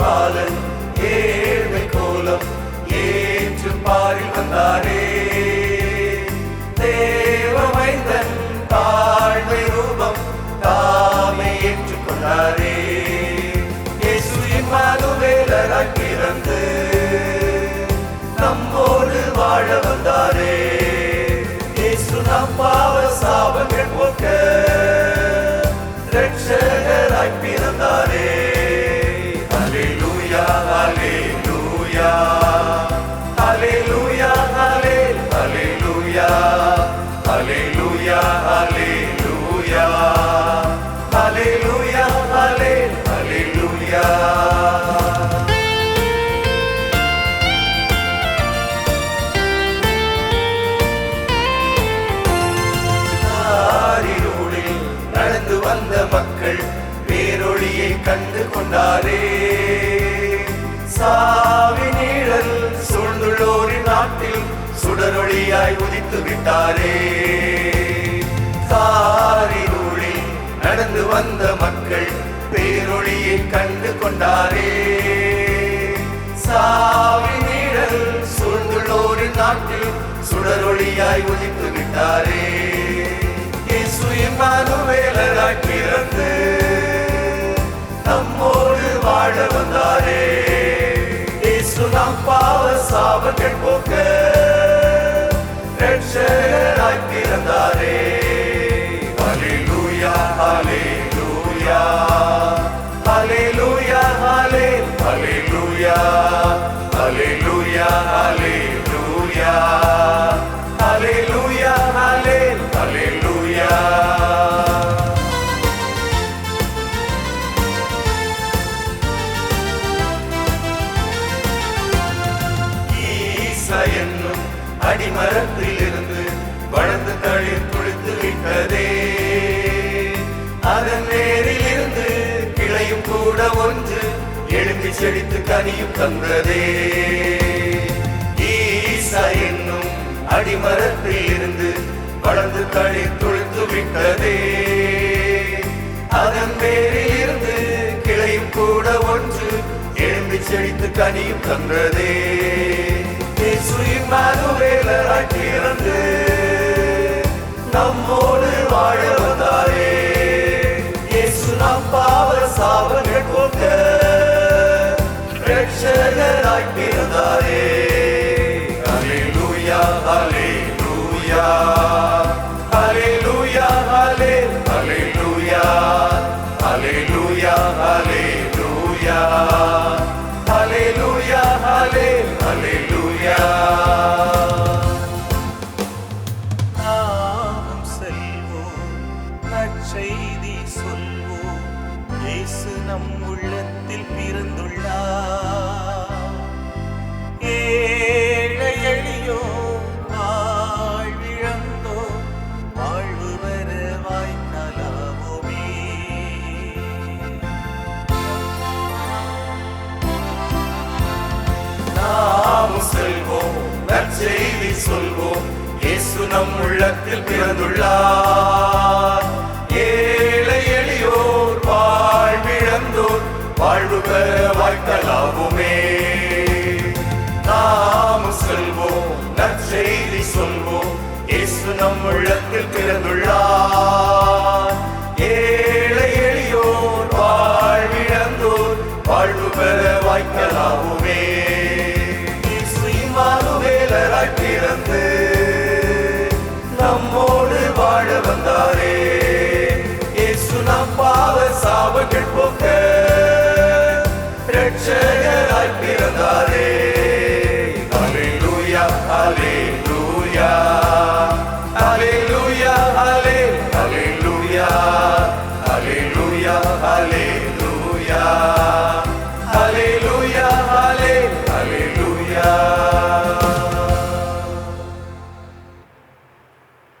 பாலன் ஏ கொண்டாரே சாவி நீழல் சூழ்ந்துள்ளோரின் நாட்டில் சுடரொளியாய் உதித்து விட்டாரே. காரிருளில் நடந்து வந்த மக்கள் பேரொளியை கண்டு கொண்டாரே. சாவி நீழல் சூழ்ந்துள்ளோரின் நாட்டில் சுடரொளியாய் உதித்து விட்டாரே. இயேசு இம்மானுவேலராய் பிறந்து வாழ வந்தாரே இயேசு நம் பாவ சாபங்கள் போக்க ரட்சகராய் பிறந்தாரே. ஹalleluya ஹalleluya ஹalleluya. எழும்பி செழித்து கனியும் தந்ததே. ஈசா என்னும் அடிமரத்தில் இருந்து வளர்ந்து தழி துளித்து விட்டதே. அதன் பேரில் இருந்து கிளையும் கூட ஒன்று எழும்பி செழித்து கனியும் தந்ததே. இயேசு நம்மோடு வாழ வந்தாரே. இயேசு நம் பாவ சாபங்கள் போக்க ரட்சகராய் பிறந்தாரே அலிலூயா அலிலூயா அலிலூயா அலே அலிலூயா அலிலூயா அலிலூயா அலிலூயா அலே அலிலூயா நாமும் செல்வோம் நற்செய்தி சொல்வோம். இயேசு நம் உள்ளத்தில் பிறந்துள்ளார். செல்வோம். நற்செய்தி சொல்வோம். இயேசு நம் உள்ளத்தில் பிறந்துள்ளார். ஏழை எளியோர் வாழ்விழந்தோர். வாழ்வு பெற வாய்க்கலாகுமே நாம் செல்வோம். நற்செய்தி சொல்வோம். இயேசு நம் உள்ளத்தில் பிறந்துள்ளார்.